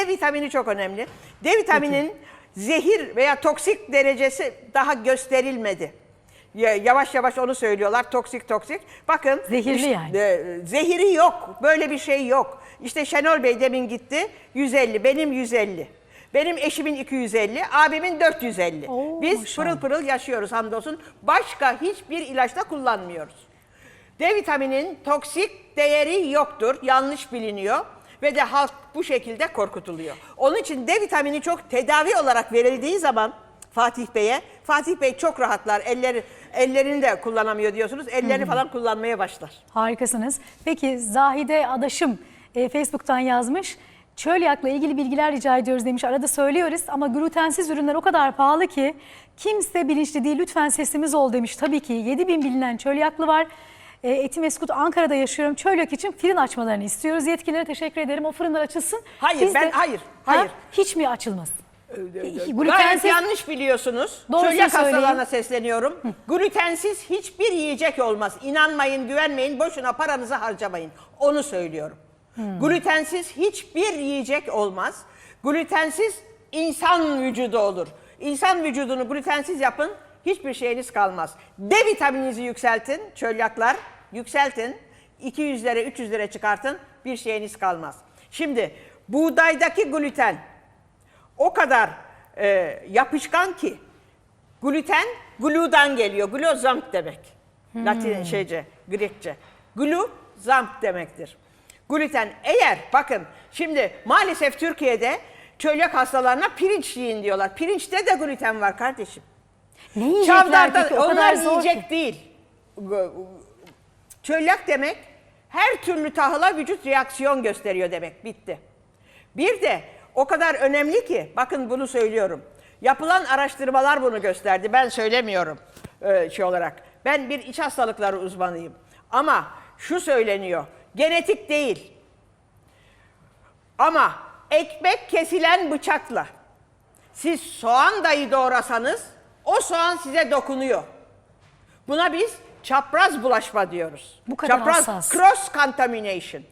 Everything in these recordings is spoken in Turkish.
D vitamini çok önemli. D vitaminin zehir veya toksik derecesi daha gösterilmedi. Ya- Yavaş yavaş onu söylüyorlar. Toksik toksik. Bakın. Zehirli yani. e, zehiri yok. Böyle bir şey yok. İşte Şenol Bey demin gitti. 150. Benim 150. Benim eşimin 250, abimin 450. Oo, Biz maşallah. pırıl pırıl yaşıyoruz hamdolsun. Başka hiçbir ilaçta kullanmıyoruz. D vitaminin toksik değeri yoktur, yanlış biliniyor ve de halk bu şekilde korkutuluyor. Onun için D vitamini çok tedavi olarak verildiği zaman Fatih Bey'e, Fatih Bey çok rahatlar, elleri ellerini de kullanamıyor diyorsunuz, ellerini falan kullanmaya başlar. Harikasınız. Peki Zahide Adaşım e, Facebook'tan yazmış. Çölyakla ilgili bilgiler rica ediyoruz demiş. Arada söylüyoruz ama glutensiz ürünler o kadar pahalı ki kimse bilinçli değil. Lütfen sesimiz ol demiş. Tabii ki 7000 bilinen çölyaklı var. E, Etimeskut Ankara'da yaşıyorum. Çölyak için fırın açmalarını istiyoruz. Yetkililere teşekkür ederim. O fırınlar açılsın. Hayır, Biz ben- hayır, Ha? hayır. Hiç mi açılmasın? Gayet Glutensiz yanlış biliyorsunuz. Doğrusunu Çölyak söyleyin. hastalarına sesleniyorum. Glutensiz hiçbir yiyecek olmaz. İnanmayın, güvenmeyin, boşuna paranızı harcamayın. Onu söylüyorum. Glutensiz hiçbir yiyecek olmaz. Glutensiz insan vücudu olur. İnsan vücudunu glutensiz yapın, hiçbir şeyiniz kalmaz. D vitamininizi yükseltin, çölyaklar yükseltin. 200'lere 300'lere çıkartın, bir şeyiniz kalmaz. Şimdi buğdaydaki gluten o kadar e, yapışkan ki gluten gludan geliyor. Gluzamp demek. Latin şeyce, Grekçe. Glu zamp demektir. Gluten eğer bakın şimdi maalesef Türkiye'de çölyak hastalarına pirinç yiyin diyorlar. Pirinçte de gluten var kardeşim. Ne yiyecekler Çavdarda peki? O kadar onlar zor yiyecek ki. değil. Çölyak demek her türlü tahıla vücut reaksiyon gösteriyor demek. Bitti. Bir de o kadar önemli ki bakın bunu söylüyorum. Yapılan araştırmalar bunu gösterdi. Ben söylemiyorum e, şey olarak. Ben bir iç hastalıkları uzmanıyım. Ama şu söyleniyor. Genetik değil. Ama ekmek kesilen bıçakla siz soğan dahi doğrasanız o soğan size dokunuyor. Buna biz çapraz bulaşma diyoruz. Bu kadar çapraz hassas. cross contamination.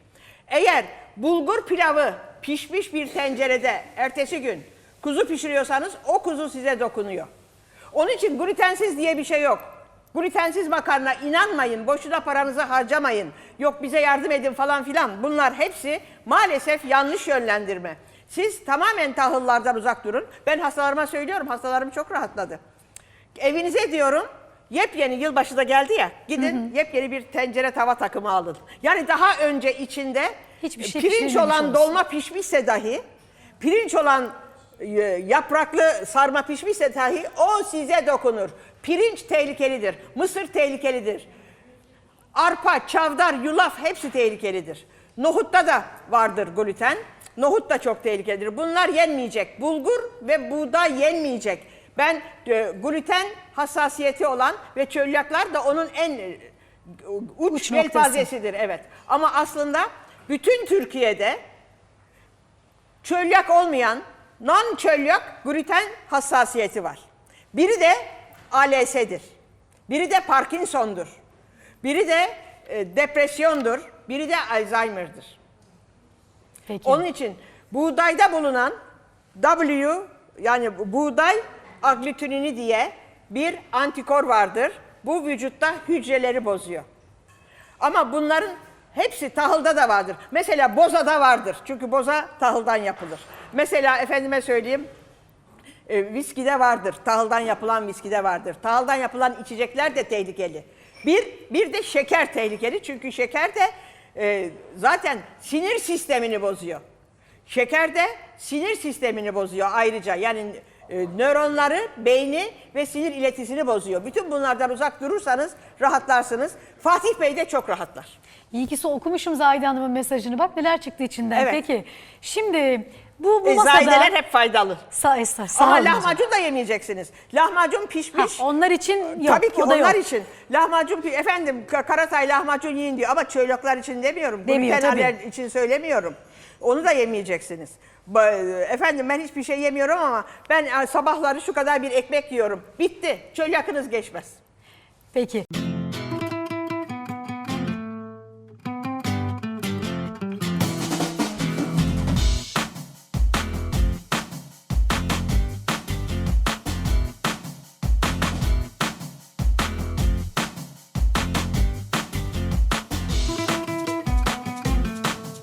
Eğer bulgur pilavı pişmiş bir tencerede ertesi gün kuzu pişiriyorsanız o kuzu size dokunuyor. Onun için glutensiz diye bir şey yok. Glutensiz makarna inanmayın, boşuna paranızı harcamayın. Yok bize yardım edin falan filan. Bunlar hepsi maalesef yanlış yönlendirme. Siz tamamen tahıllardan uzak durun. Ben hastalarıma söylüyorum, hastalarım çok rahatladı. Evinize diyorum yepyeni yılbaşı da geldi ya gidin yepyeni bir tencere tava takımı alın. Yani daha önce içinde Hiçbir şey pirinç olan olsun. dolma pişmişse dahi pirinç olan e, yapraklı sarma pişmişse dahi o size dokunur. Pirinç tehlikelidir. Mısır tehlikelidir. Arpa, çavdar, yulaf hepsi tehlikelidir. Nohutta da vardır gluten. Nohut da çok tehlikelidir. Bunlar yenmeyecek. Bulgur ve buğday yenmeyecek. Ben e, gluten hassasiyeti olan ve çölyaklar da onun en e, uç, Uç yelpazesidir. Evet. Ama aslında bütün Türkiye'de çölyak olmayan non çölyak gluten hassasiyeti var. Biri de ALS'dir. Biri de Parkinson'dur. Biri de e, depresyondur. Biri de Alzheimer'dır. Peki. Onun için buğdayda bulunan W yani buğday aglutinini diye bir antikor vardır. Bu vücutta hücreleri bozuyor. Ama bunların hepsi tahılda da vardır. Mesela bozada vardır. Çünkü boza tahıldan yapılır. Mesela efendime söyleyeyim e, viskide vardır. Tahıldan yapılan viskide vardır. Tahıldan yapılan içecekler de tehlikeli. Bir, bir de şeker tehlikeli. Çünkü şeker de e, zaten sinir sistemini bozuyor. Şeker de sinir sistemini bozuyor ayrıca. Yani e, nöronları, beyni ve sinir iletisini bozuyor. Bütün bunlardan uzak durursanız rahatlarsınız. Fatih Bey de çok rahatlar. İyi ki okumuşum Zahide Hanım'ın mesajını. Bak neler çıktı içinden. Evet. Peki şimdi bu, bu E, masada... Zahideler hep faydalı. Sağ, sağ, sağ Ama lahmacun da yemeyeceksiniz. Lahmacun Ha, pişmiş. onlar için yok. Tabii ki onlar yok. için. Lahmacun efendim Ka- Karatay lahmacun yiyin diyor ama çöylaklar için demiyorum. Demiyor, Gluten için söylemiyorum. Onu da yemeyeceksiniz. Efendim ben hiçbir şey yemiyorum ama ben e, sabahları şu kadar bir ekmek yiyorum. Bitti. Çölyakınız geçmez. Peki.